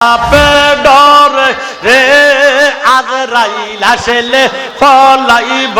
আপে ডরে রে, আজ রাইল আসলে ফলাইব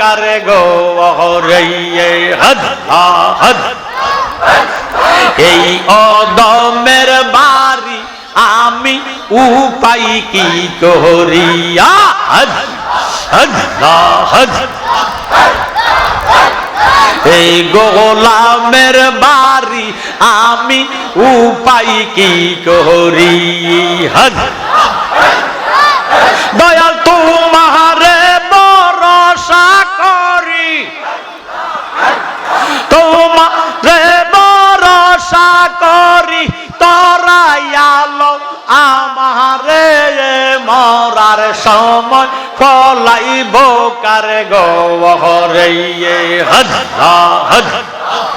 কারে গো? রে হদ হদ। এই অদমের বাড়ি আমি উপাই কি করিয়া? হদ হদ হদ। এই গোলামের বাড়ি আমি উপায় কি করি? হদ দয়াল, তোমারে ভরসা করি। তোমারে ভরসা করি। তরাইয়ালো আমারে মরার সময় ফলাইব কারে গহরে। হদ হদ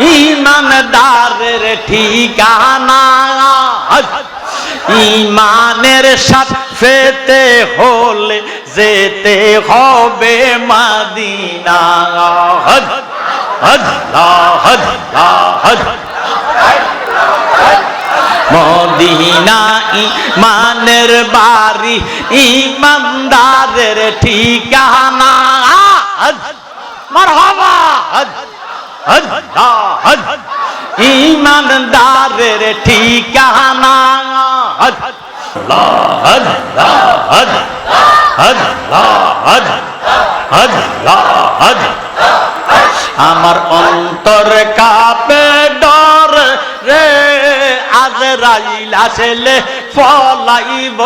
ইমানদারের ঠিকানা। হদ ইমানের সাথে হলে যেতে হবে মাদিনা। হদ হদ হদ হদ মদিনা ইমানের বাড়ি, ইমানদারের ঠিকানা। মারহাবা। ইমানদারের ঠিকানা। আমার অন্তর কাপে ডর রে আজ রাইল আসলে ফলাইব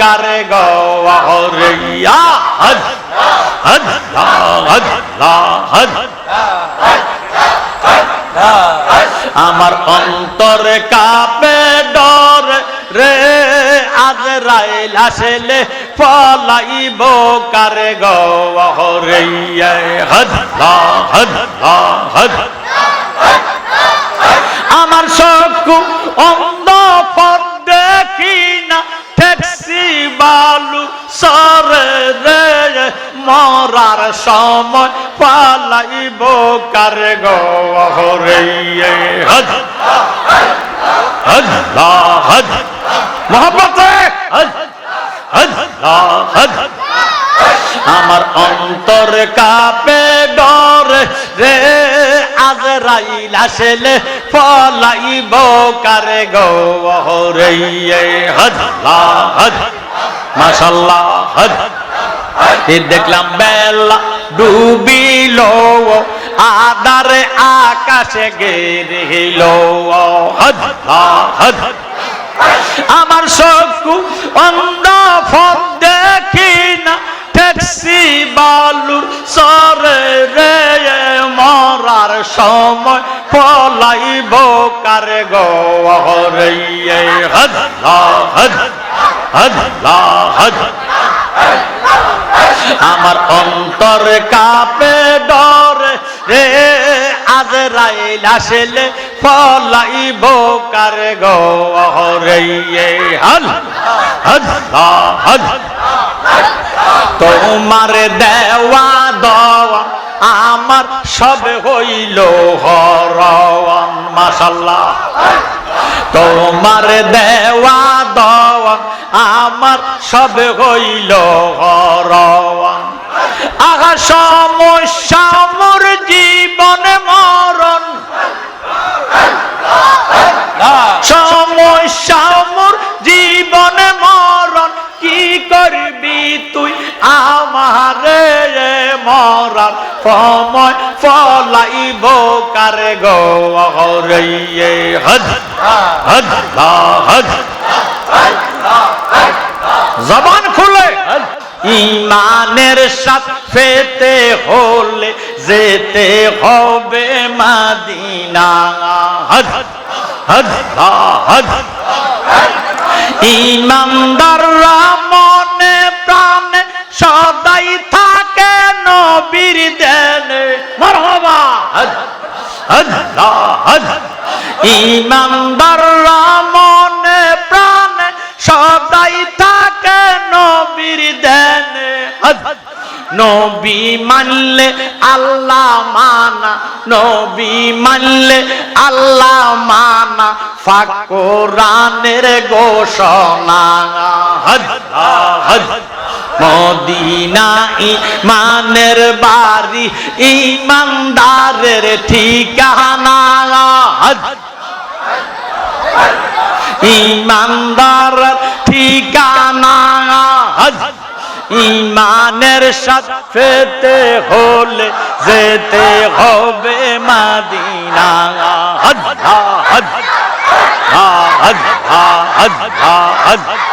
কারে গরিয়া হদ আমার অন্তর কাপে ডর রে আজ রাইল আসলে পলাইব কার আমার সব অন্ধ মরার সময় পালাইব কারে গহরে হদ হদ হদ মোহাম্মতে হদ হদ হদ আমার অন্তর কাপে ডর রে। আজ রাইল আসলে ফলাইব কারে গৌরে হদ হদ মাশাল্লাহ। এ দেখলাম বেলা ডুবিল আদারে আকাশে হদ আমার সকু অন্ধ ফদ দেখি না ট্যাক্সি বালুর সরে রে মরার সময় পলাইব কারে গহরে হদ হদ হদ হদ। আমার অন্তর কাপে ডর রে, আজ রাইল আসলে ফলাইব কারে গহরে হদ হদ হদ তোমার দেওয়া দেওয়া, আমার সব হইল হরওয়ান মাসাল্লাহ তোমার দেওয়া দেওয়া আমার সব হইল হরওয়ান আগা সমস্যা মোর জীবন, মরণ। সমস্যা মোর জীবন, মরণ। কি করবি তুই আমারে মরার সময়? ফলাইব কারে গরে হদ হদ হদ জবান খুলে। ইমানের সাথে হলে যেতে হবে মাদিনা। হদ হদ হদ ইমানদাররা মনে প্রাণে সদাই থাকে নবীর দেনে মারহাবা। হজ ইমানদাররা মনে প্রাণে সদাই থাকে নবীর দেনে নবী মানলে আল্লাহ মানা, নবী মানলে আল্লাহ মানা, ফাকরানের ঘোষণা। হজ হজ মদিনা ইমানের বাড়ি ইমানদারের ঠিকানা ইমানদার ঠিকানা ইমানের সাথে হলে যেতে হবে মাদিনা হজ হজ হজ হজ হজ হজ